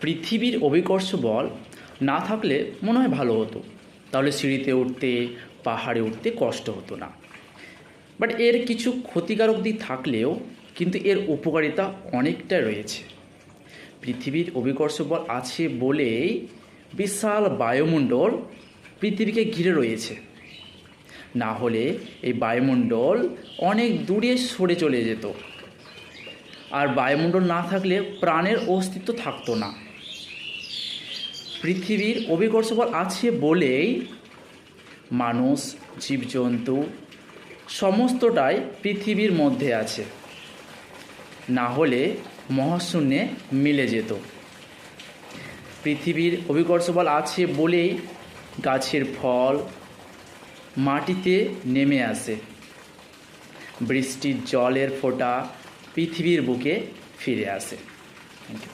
পৃথিবীর অভিকর্ষ বল না থাকলে মনে হয় ভালো হতো। তাহলে সিঁড়িতে উঠতে, পাহাড়ে উঠতে কষ্ট হতো না। বাট এর কিছু ক্ষতিকারক দিক থাকলেও কিন্তু এর উপকারিতা অনেকটা রয়েছে। পৃথিবীর অভিকর্ষ বল আছে বলেই বিশাল বায়ুমণ্ডল পৃথিবীকে ঘিরে রয়েছে। না হলে এই বায়ুমণ্ডল অনেক দূরে সরে চলে যেত। আর বায়ুমণ্ডল না থাকলে প্রাণের অস্তিত্ব থাকতো না। পৃথিবীর অভিকর্ষ বল আছে বলেই মানুষ, জীবজন্তু সমস্তটাই পৃথিবীর মধ্যে আছে। না হলে মহাশূন্যে মিলে যেত। পৃথিবীর অভিকর্ষ বল আছে বলেই গাছের ফল মাটিতে নেমে আসে। বৃষ্টির জলের ফোঁটা পৃথিবীর বুকে ফিরে আসে। Thank you